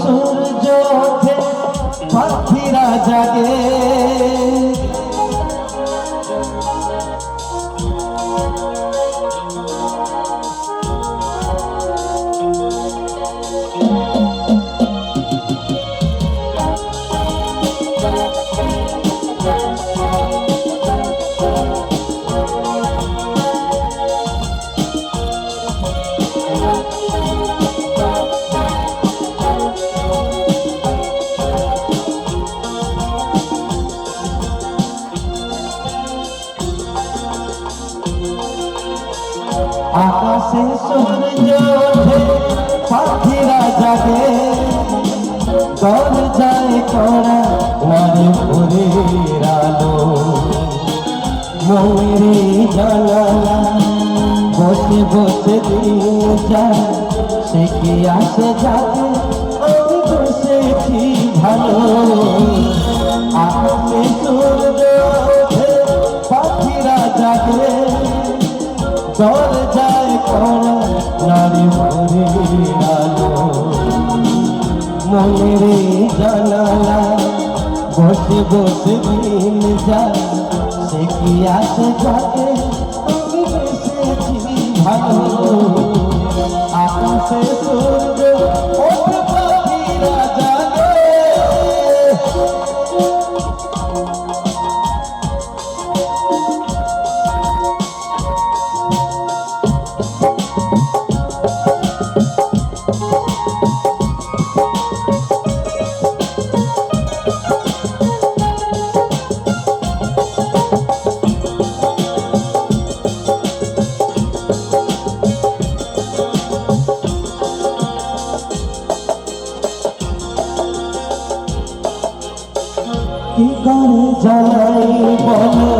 সূর্য ওঠে পাখিরা জাগে। দরজায় করা নারী ভোরের আলো। মনেরে জানালা বসে বসে দিয়ে যায়, সে কি আসে যাবে? আমি বসেছি ভালো? মনেরে জানালা বসে বসে দিন যা সে কি আসে করে বলো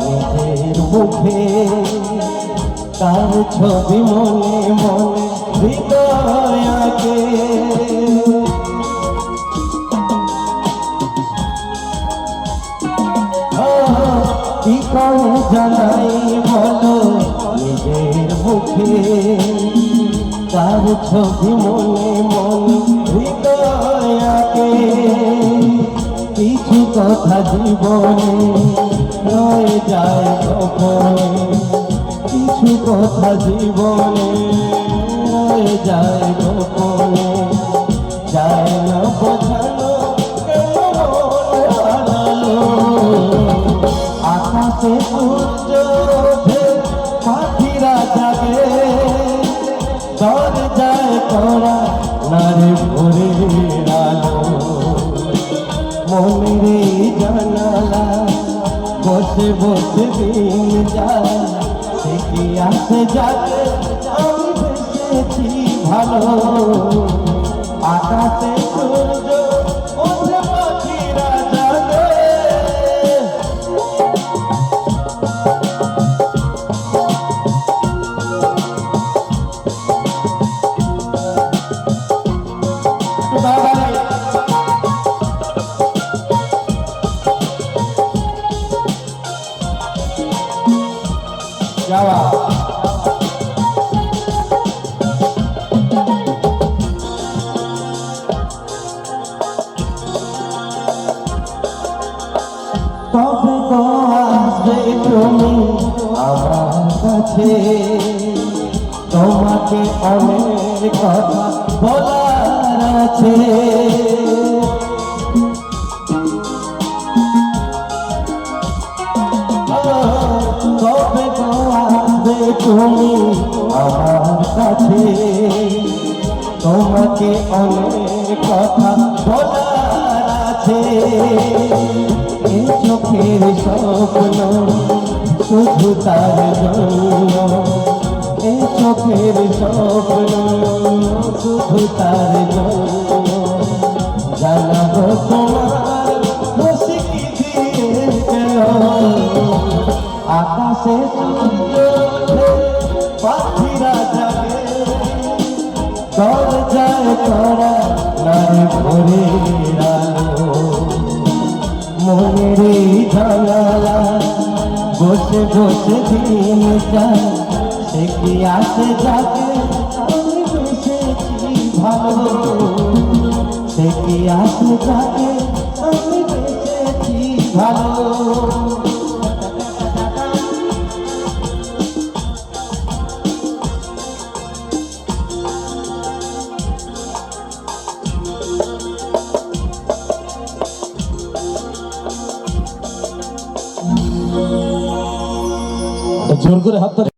নিজের মুখে তার ছবি মনে মনে হৃদয় আগে জানাই বলো নিজের মুখে তার ছবি মনে কথা জীবনে রয়ে যায় গোপনে কিছু কথা জীবনে রয়ে যায় গোপনে যায় না বোঝানো আকাশে সূর্য বসে দিন যায় সে আসে যাবে ভালো আকাশে সূর্য যাওয়া তবে আসবে তুমি আমার কাছে। তোমাকে অনেক কথা বলার আছে। কাছে তোমাকে অনেক কথা বলার আছে। এই চোখের স্বপ্ন, শুধু তার জন্য। এই চোখের স্বপ্ন, শুধু তার দরজায় করা নারী ভোরের আলো মনেরে জানালা বসে বসে দিন যায় সে কি আসে যাকে ভালো? সে কি আসে যাকে ভালো? জোর করে হাত